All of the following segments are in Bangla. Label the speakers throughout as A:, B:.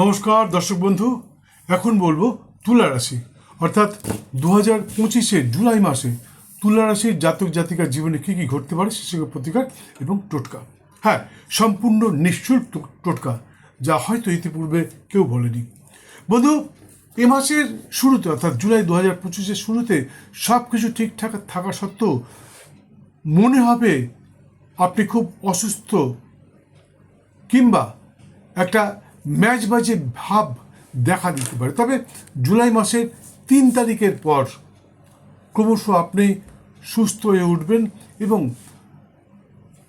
A: নমস্কার, দর্শক বন্ধু। এখন বলব তুলা রাশি। অর্থাৎ দু হাজার পঁচিশে জুলাই মাসে তুলা রাশির জাতক জাতিকার জীবনে কী কী ঘটতে পারে সেসবের প্রতিকার এবং টোটকা। হ্যাঁ সম্পূর্ণ নিশ্চুল টোটকা, যা হয়তো ইতিপূর্বে কেউ বলেনি। বন্ধু, এ মাসের শুরুতে, অর্থাৎ জুলাই দু হাজার পঁচিশের শুরুতে সব কিছু ঠিকঠাক থাকা সত্ত্বেও মনে হবে আপনি খুব অসুস্থ কিংবা একটা ম্যাচ বাজে ভাব দেখা দিতে পারে। তবে জুলাই মাসের তিন তারিখের পর ক্রমশ আপনি সুস্থ হয়ে উঠবেন এবং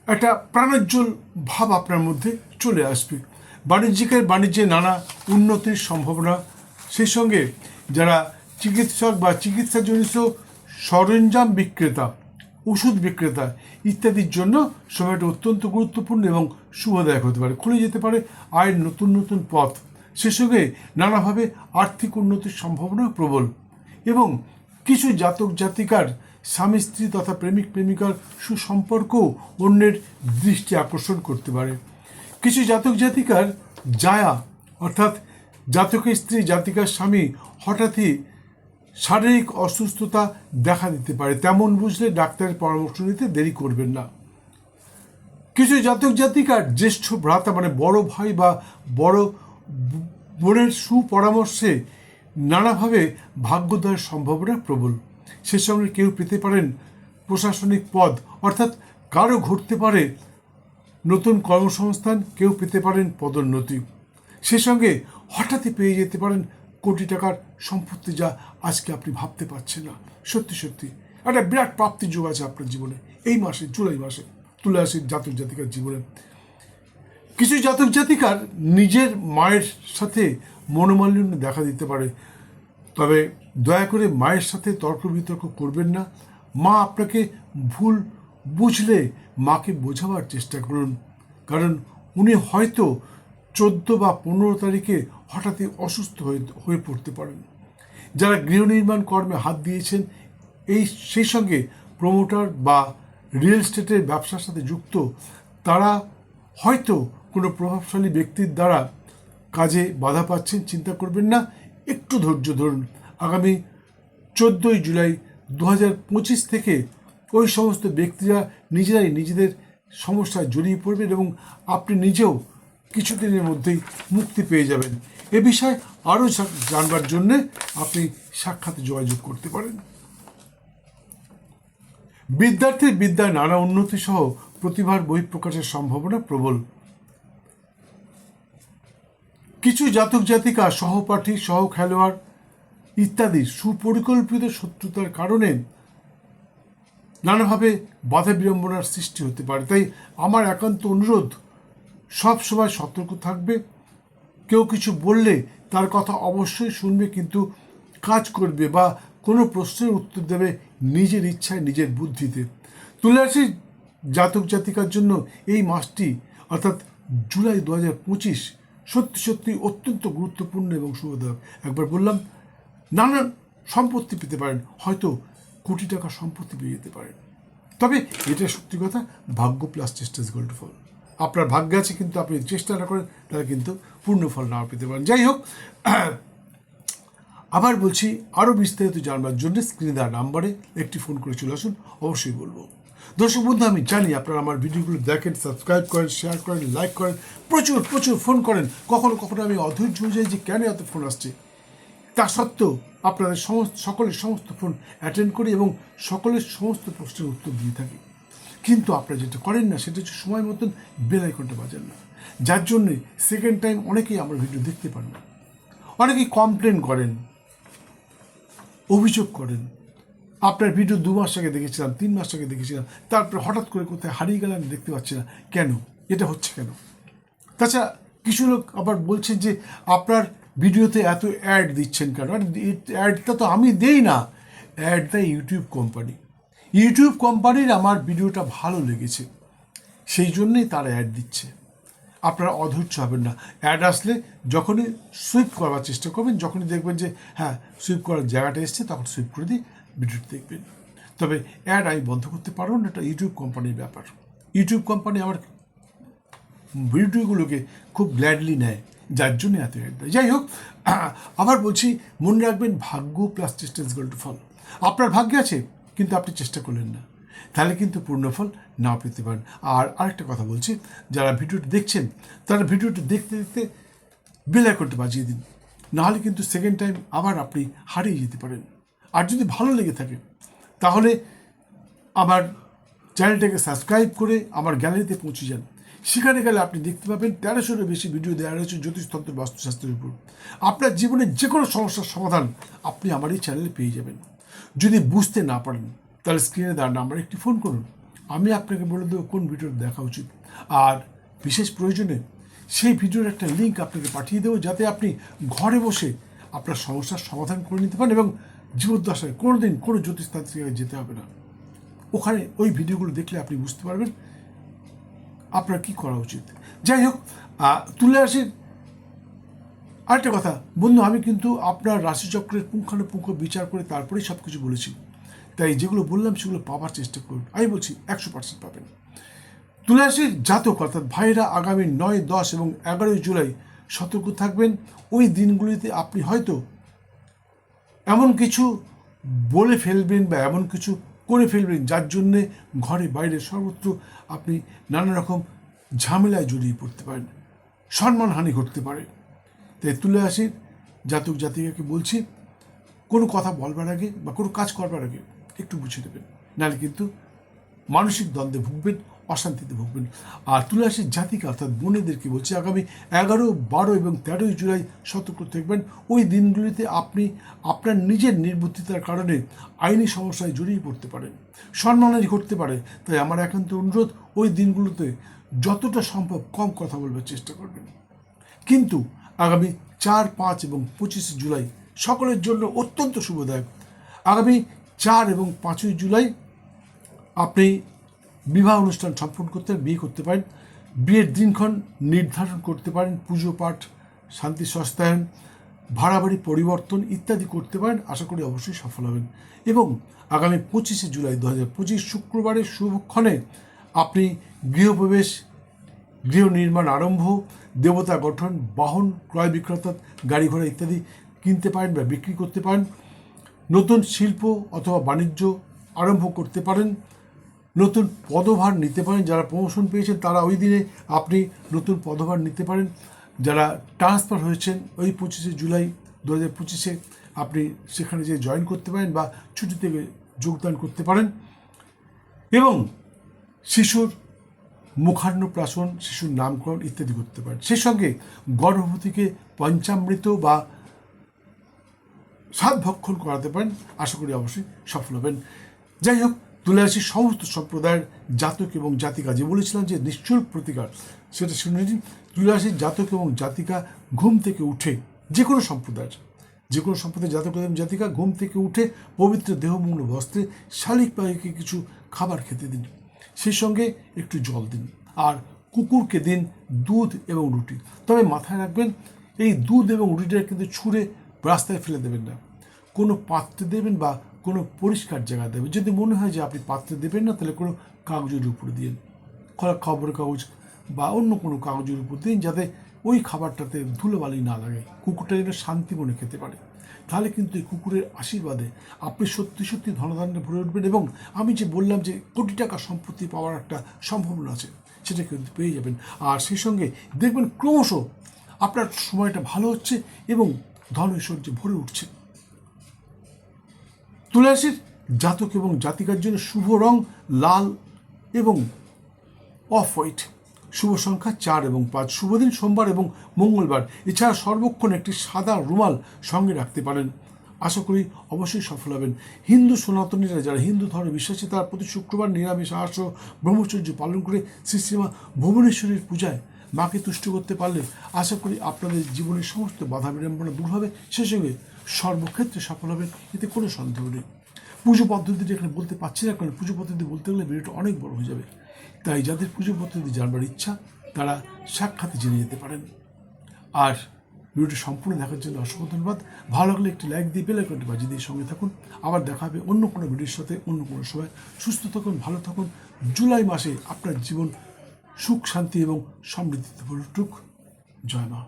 A: একটা প্রাণোজ্জ্বল ভাব আপনার মধ্যে চলে আসবে। বাণিজ্যিকের বাণিজ্যে নানা উন্নতির সম্ভাবনা। সেই সঙ্গে যারা চিকিৎসক বা চিকিৎসাজনিত সরঞ্জাম বিক্রেতা ওষুধ বিক্রেতা ইত্যাদির জন্য সময়টা অত্যন্ত গুরুত্বপূর্ণ এবং শুভদায়ক হতে পারে। খুলে যেতে পারে আয়ের নতুন নতুন পথ। সে সঙ্গে নানাভাবে আর্থিক উন্নতির সম্ভাবনা প্রবল এবং কিছু জাতক জাতিকার স্বামী, স্ত্রী তথা প্রেমিক, প্রেমিকার সুসম্পর্ক অন্যের দৃষ্টি আকর্ষণ করতে পারে। কিছু জাতক জাতিকার জায়া অর্থাৎ জাতকের স্ত্রী, জাতিকার স্বামী হঠাৎই শারীরিক অসুস্থতা দেখা দিতে পারে। তেমন বুঝলে ডাক্তারের পরামর্শ নিতে দেরি করবেন না। কিছু জাতক জাতিকার জ্যেষ্ঠ ভ্রাতা মানে বড় ভাই বা বড় বোনের সুপরামর্শে নানাভাবে ভাগ্যোদয়ের সম্ভাবনা প্রবল। সে সঙ্গে কেউ পেতে পারেন প্রশাসনিক পদ, অর্থাৎ কারও ঘটতে পারে নতুন কর্মসংস্থান, কেউ পেতে পারেন পদোন্নতি। সে সঙ্গে হঠাৎই পেয়ে যেতে পারেন কোটি টাকার সম্পত্তি যা আজকে আপনি ভাবতে পারছেন না। সত্যি সত্যি। একটা বিরাট প্রাপ্তির যুগ আছে আপনার জীবনে। এই মাসে, জুলাই মাসে তুলে আসে জাতক জাতিকার জীবনে। কিছু জাতক জাতিকার নিজের মায়ের সাথে মনোমালিন্য দেখা দিতে পারে। তবে দয়া করে মায়ের সাথে তর্ক বিতর্ক করবেন না। মা আপনাকে ভুল বুঝলে মাকে বোঝাবার চেষ্টা করুন। কারণ উনি হয়তো চোদ্দ বা পনেরো তারিখে হঠাৎই অসুস্থ হয়ে হয়ে পড়তে পারেন। যারা গৃহ নির্মাণ কর্মে হাত দিয়েছেন, এই, সেই সঙ্গে প্রমোটার বা রিয়েল এস্টেটের ব্যবসার সাথে যুক্ত, তারা হয়তো কোনো প্রভাবশালী ব্যক্তির দ্বারা কাজে বাধা পাচ্ছেন, চিন্তা করবেন না। একটু ধৈর্য ধরুন। আগামী চোদ্দোই জুলাই দু হাজার পঁচিশ থেকে ওই সমস্ত ব্যক্তিরা নিজেরাই নিজেদের সমস্যায় জড়িয়ে পড়বেন এবং আপনি নিজেও কিছুদিনের মধ্যেই মুক্তি পেয়ে যাবেন। এ বিষয়ে আরও জানবার জন্যে আপনি সাক্ষাতে যোগাযোগ করতে পারেন। বিদ্যার্থীর বিদ্যায় নানা উন্নতি সহ প্রতিভার বহিঃপ্রকাশের সম্ভাবনা প্রবল। কিছু জাতক জাতিকা, সহপাঠী, সহ খেলোয়াড় ইত্যাদি সুপরিকল্পিত শত্রুতার কারণে নানাভাবে বাধা বিড়ম্বনার সৃষ্টি হতে পারে। তাই আমার একান্ত অনুরোধ সব সময় সতর্ক থাকবে। কেউ কিছু বললে তার কথা অবশ্যই শুনবে, কিন্তু কাজ করবে বা কোনো প্রশ্নের উত্তর দেবে নিজের ইচ্ছায়, নিজের বুদ্ধিতে। তুলে আসি জাতক জাতিকার জন্য এই মাসটি, অর্থাৎ জুলাই দু হাজার পঁচিশ, সত্যি সত্যি অত্যন্ত গুরুত্বপূর্ণ এবং শুভদায়ক। একবার বললাম নানান সম্পত্তি পেতে পারেন, হয়তো কোটি টাকা সম্পত্তি পেয়ে যেতে পারেন। তবে এটা সত্যি কথা, ভাগ্য প্লাস চেষ্টা ইজ গোল্ড ফল আপনার ভাগ্য আছে, কিন্তু আপনি চেষ্টা না করেন, তাহলে কিন্তু পূর্ণ ফল নাও পেতে পারেন। যাই হোক, আবার বলছি আরও বিস্তারিত জানবার জন্য স্ক্রিনে দেওয়া নাম্বারে একটি ফোন করে চলে আসুন, অবশ্যই বলব। দর্শক বন্ধু, আমি জানি আপনারা আমার ভিডিওগুলো দেখেন সাবস্ক্রাইব করেন শেয়ার করেন লাইক করেন, প্রচুর প্রচুর ফোন করেন। কখনো কখনো আমি অধৈর্য হয়ে যাই যে কেন এত ফোন আসছে। তা সত্ত্বেও আপনাদের সমস্ত, সকলের সমস্ত ফোন অ্যাটেন্ড করি এবং সকলের সমস্ত প্রশ্নের উত্তর দিয়ে থাকি। কিন্তু আপনারা যেটা করেন না, সেটা হচ্ছে সময় মতন বেল আইকনটা বাজান না। যার জন্যে সেকেন্ড টাইম অনেকেই আমার ভিডিও দেখতে পান না। অনেকেই কমপ্লেন করেন, অভিযোগ করেন। আপনার ভিডিও দু মাস আগে দেখেছিলাম, তিন মাস আগে দেখেছিলাম, তারপরে হঠাৎ করে কোথায় হারিয়ে গেলাম দেখতে পাচ্ছি না। কেন? এটা হচ্ছে কেন? তাছাড়া কিছু লোক আবার বলছেন যে, আপনার ভিডিওতে এত অ্যাড দিচ্ছেন কেন? অ্যাডটা তো আমি দেই না। অ্যাড দেয় ইউটিউব কোম্পানি ইউটিউব কোম্পানির আমার ভিডিওটা ভালো লেগেছে। সেই জন্যেই তারা অ্যাড দিচ্ছে। আপনারা অধৈর্য হবেন না। অ্যাড আসলে যখনই সুইপ করার চেষ্টা করবেন, যখনই দেখবেন যে হ্যাঁ সুইপ করার জায়গাটা এসছে, তখন সুইপ করে দিয়ে ভিডিওটি দেখবেন। তবে অ্যাড আমি বন্ধ করতে পারব না, এটা ইউটিউব কোম্পানির ব্যাপার। ইউটিউব কোম্পানি আমার ভিডিওগুলোকে খুব গ্ল্যাডলি নেয়, যার জন্য এত অ্যাড দেয়। যাই হোক, আবার বলছি, মনে রাখবেন, ভাগ্য প্লাস চেষ্টা ইজ টু ফল আপনার ভাগ্যে আছে? কিন্তু আপনি চেষ্টা করলেন না। তাহলে কিন্তু পূর্ণফল না পেতে পারেন। আর আরেকটা কথা বলছি, যারা ভিডিওটি দেখছেন, তারা ভিডিওটি দেখতে দেখতে বেল আইকনটা বাজিয়ে দিন। নাহলে কিন্তু সেকেন্ড টাইম আবার আপনি হারিয়ে যেতে পারেন। আর যদি ভালো লেগে থাকে, তাহলে আমার চ্যানেলটাকে সাবস্ক্রাইব করে আমার গ্যালারিতে পৌঁছে যান। সেখানে গেলে আপনি দেখতে পাবেন তেরোশোরও বেশি ভিডিও দেওয়া রয়েছে জ্যোতিষতন্ত্র বাস্তুশাস্ত্রের উপর। আপনার জীবনের যে কোনো সমস্যার সমাধান আপনি আমার এই চ্যানেলে পেয়ে যাবেন। যদি বুঝতে না পারেন, তাহলে স্ক্রিনে দেওয়ার নাম্বারে একটি ফোন করুন। আমি আপনাকে বলে দেবো কোন ভিডিও দেখা উচিত। আর বিশেষ প্রয়োজনে সেই ভিডিওর একটা লিঙ্ক আপনাকে পাঠিয়ে দেবো, যাতে আপনি ঘরে বসে আপনার সমস্যার সমাধান করে নিতে পারেন এবং জীবদ্দশায় কোনো দিন কোনো জ্যোতিষতান্ত্রিকায় যেতে হবে না। ওখানে ওই ভিডিওগুলো দেখলে আপনি বুঝতে পারবেন আপনার কি করা উচিত। যাই হোক তুলে আসি আরেকটা কথা, বন্ধু, আমি কিন্তু আপনার রাশিচক্রের পুঙ্খানুপুঙ্খ বিচার করে তারপরেই সব কিছু বলেছি। তাই যেগুলো বললাম সেগুলো পাওয়ার চেষ্টা করুন। আমি বলছি একশো পার্সেন্ট পাবেন। তুলে আসি জাতক, অর্থাৎ ভাইরা আগামী নয়, দশ এবং এগারোই জুলাই সতর্ক থাকবেন। ওই দিনগুলিতে আপনি হয়তো এমন কিছু বলে ফেলবেন বা এমন কিছু করে ফেলবেন যার জন্যে ঘরে বাইরে সর্বত্র আপনি নানা রকম ঝামেলায় জড়িয়ে পড়তে পারেন। সম্মানহানি ঘটতে পারে। তাই তুলে জাতক জাতিকাকে বলছি, কোনো কথা বলবার আগে বা কোনো কাজ করবার আগে একটু বুঝে দেবেন। নাহলে কিন্তু মানসিক দ্বন্দ্বে ভুগবেন, অশান্তিতে ভুগবেন। আর তুলাসীর জাতিকা, অর্থাৎ বোনেদেরকে বলছি, আগামী এগারো, বারো এবং তেরোই জুলাই সতর্ক থাকবেন। ওই দিনগুলিতে আপনি আপনার নিজের নির্বুদ্ধিতার কারণে আইনি সমস্যায় জড়িয়ে পড়তে পারেন। সম্মানানি ঘটতে পারে, তাই আমার একান্ত অনুরোধ, ওই দিনগুলোতে যতটা সম্ভব কম কথা বলবার চেষ্টা করবেন। কিন্তু আগামী চার, পাঁচ এবং পঁচিশে জুলাই সকলের জন্য অত্যন্ত শুভদায়ক। আগামী চার এবং পাঁচই জুলাই আপনি বিবাহ অনুষ্ঠান সম্পন্ন করতে, বিয়ে করতে পারেন। বিয়ের দিনক্ষণ নির্ধারণ করতে পারেন, পুজো, পাঠ, শান্তি সস্তায়ন ভাড়া বাড়ি পরিবর্তন ইত্যাদি করতে পারেন। আশা করি অবশ্যই সফল হবেন। এবং আগামী পঁচিশে জুলাই দু হাজার পঁচিশ শুক্রবারের শুভক্ষণে আপনি গৃহপ্রবেশ গৃহ নির্মাণ আরম্ভ, দেবতা গঠন, বাহন ক্রয় বিক্রয় গাড়ি ঘোড়া ইত্যাদি কিনতে পারেন বা বিক্রি করতে পারেন। নতুন শিল্প অথবা বাণিজ্য আরম্ভ করতে পারেন। নতুন পদভার নিতে পারেন। যারা প্রমোশন পেয়েছেন, তারা ওই দিনে আপনি নতুন পদভার নিতে পারেন। যারা ট্রান্সফার হয়েছেন, ওই পঁচিশে জুলাই দু হাজার পঁচিশে আপনি সেখানে যে জয়েন করতে পারেন বা ছুটি থেকে যোগদান করতে পারেন। এবং শিশুর মুখান্নপ্রাশন, শিশুর নামকরণ ইত্যাদি করতে পারেন সেই সঙ্গে গর্ভবতীকে পঞ্চামৃত বা সাত ভক্ষণ করাতে পারেন। আশা করি অবশ্যই সফল হবেন। যাই হোক, তুলে আসি সমস্ত সম্প্রদায়ের জাতক এবং জাতিকা। যে বলেছিলাম যে নিশ্চল প্রতিকার, সেটা শুনে নিন। জাতক এবং জাতিকা ঘুম থেকে উঠে যে কোনো সম্প্রদায়ের। যে কোনো সম্প্রদায়ের জাতক এবং জাতিকা ঘুম থেকে উঠে পবিত্র দেহমূল বস্ত্রে শালিক পাখিকে কিছু খাবার খেতে দিন। সেই সঙ্গে একটু জল দিন। আর কুকুরকে দিন দুধ এবং রুটি। তবে মাথায় রাখবেন, এই দুধ এবং রুটিটা কিন্তু ছুঁড়ে রাস্তায় ফেলে দেবেন না। কোনো পাত্রে দেবেন বা কোনো পরিষ্কার জায়গা দেবেন। যদি মনে হয় যে আপনি পাত্রে দেবেন না, তাহলে কোনো কাগজের উপরে দিন। খবরের কাগজ বা অন্য কোনো কাগজের উপর দিন, যাতে ওই খাবারটাতে ধুলোবালি না লাগে, কুকুরটা যেন শান্তি মনে খেতে পারে। তাহলে কিন্তু এই কুকুরের আশীর্বাদে আপনি সত্যি সত্যি ধনধান্যে ভরে উঠবেন এবং আমি যে বললাম যে কোটি টাকা সম্পত্তি পাওয়ার একটা সম্ভাবনা আছে, সেটা কিন্তু পেয়ে যাবেন। আর সেই সঙ্গে দেখবেন ক্রমশ আপনার সময়টা ভালো হচ্ছে এবং ধন ঐশ্বর্যে ভরে উঠছে। তুলাসীর জাতক এবং জাতিকার জন্য শুভ রং লাল এবং অফ হোয়াইট। শুভ সংখ্যা চার এবং পাঁচ। শুভ দিন সোমবার এবং মঙ্গলবার। এছাড়া সর্বক্ষণ একটি সাদা রুমাল সঙ্গে রাখতে পারেন। আশা করি অবশ্যই সফল হবেন। হিন্দু সনাতনীরা যারা হিন্দু ধর্মে বিশ্বাসী, তারা প্রতি শুক্রবার নিরামিষ আহার ব্রহ্মচর্য পালন করে শ্রী শ্রীমা ভুবনেশ্বরীর পূজায় মাকে তুষ্ট করতে পারলে আশা করি আপনাদের জীবনের সমস্ত বাধা বিড়ম্বনা দূর হবে। সে সঙ্গে সর্বক্ষেত্রে সফল হবেন, এতে কোনো সন্দেহ নেই। পুজো পদ্ধতিটা এখানে বলতে পারছি না, কারণ পুজো পদ্ধতি বলতে গেলে ভিডিওটা অনেক বড় হয়ে যাবে। তাই যাদের পুজো পদ্ধতি জানবার ইচ্ছা, তারা সাক্ষাতে জেনে যেতে পারেন। আর ভিডিওটি সম্পূর্ণ দেখার জন্য অসংখ্য ধন্যবাদ। ভালো লাগলে একটি লাইক দিয়ে বেল আইকনটি বাজিয়ে দিয়ে সঙ্গে থাকুন। আবার দেখা হবে অন্য কোনো ভিডিওর সাথে, অন্য কোনো সময়। সুস্থ থাকুন, ভালো থাকুন। জুলাই মাসে আপনার জীবন সুখ, শান্তি এবং সমৃদ্ধিতে ভরে উঠুক জয় মা।